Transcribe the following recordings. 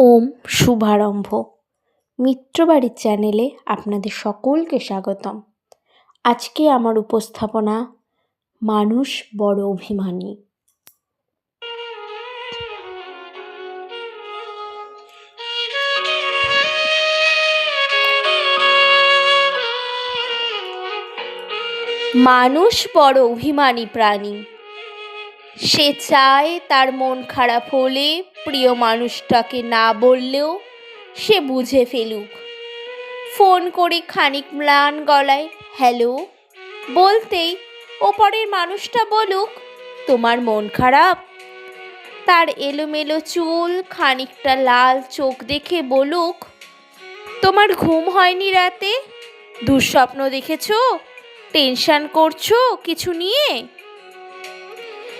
ওম শুভারম্ভ। মিত্রবাড়ির চ্যানেলে আপনাদের সকলকে স্বাগতম। আজকে আমার উপস্থাপনা, মানুষ বড় অভিমানী। মানুষ বড় অভিমানী প্রাণী। সে চায় তার মন খারাপ হলে প্রিয় মানুষটাকে না বললেও সে বুঝে ফেলুক। ফোন করে খানিক ম্লান গলায়, হ্যালো? বলতেই ওপরের মানুষটা বলুক, তোমার মন খারাপ? তার এলোমেলো চুল খানিকটা লাল চোখ দেখে বলুক, তোমার ঘুম হয়নি রাতে? দুঃস্বপ্ন দেখেছ? টেনশন করছ কিছু নিয়ে?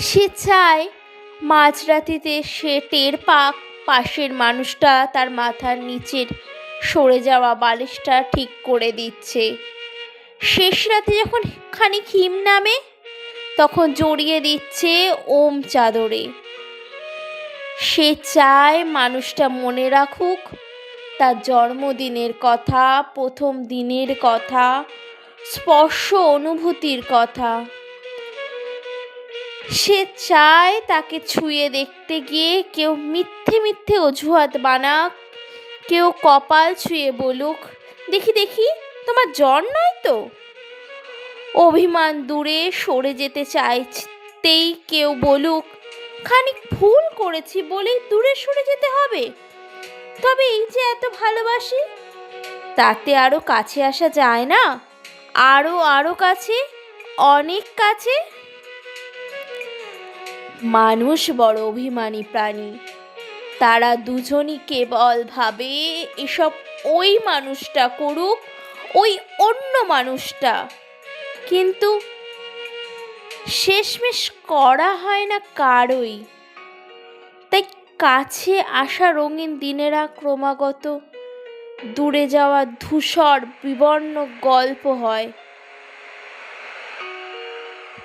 সে চায় মাঝরাতিতে সে টের পাক। পাশের মানুষটা তার মাথার নিচের সরে যাওয়া বালিশটা ঠিক করে দিচ্ছে। শেষ রাতে যখন খানিক হিম নামে, তখন জড়িয়ে দিচ্ছে ওম চাদরে। সে চায় মানুষটা মনে রাখুক, তার জন্মদিনের কথা, প্রথম দিনের কথা, স্পর্শ অনুভূতির কথা। সে চায় তাকে ছুঁয়ে দেখতে গিয়ে কেউ মিথ্যে মিথ্যে অজুহাত বানাক, কেউ কপাল ছুঁয়ে বলুক, দেখি দেখি, তোমার জ্বর নয় তো? অভিমান দূরে সরে যেতে চাইতেই কেউ বলুক, খানিক ভুল করেছি বলেই দূরে সরে যেতে হবে। তবে এই যে এত ভালোবাসি, তাতে আরও কাছে আসা যায় না? আরও আরও কাছে, অনেক কাছে? মানুষ বড় অভিমানী প্রাণী। তারা দুজনই কেবল ভাবে, এসব ওই মানুষটা করুক, ওই অন্য মানুষটা। কিন্তু শেষমেশ করা হয় না কারোই। তাই কাছে আসা রঙিন দিনেরা ক্রমাগত দূরে যাওয়া ধূসর বিবর্ণ গল্প হয়।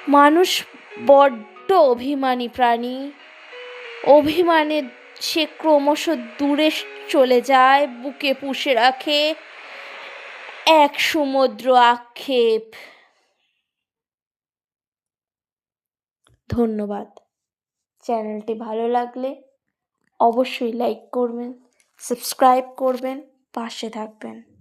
মানুষ বড্ড অভিমানী প্রাণী। অভিমানে সে ক্রমশ দূরে চলে যায়, বুকে পুষে রাখে। এক সমুদ্র আক্ষেপ। ধন্যবাদ। চ্যানেলটি ভালো লাগলে অবশ্যই লাইক করবেন, সাবস্ক্রাইব করবেন, পাশে থাকবেন।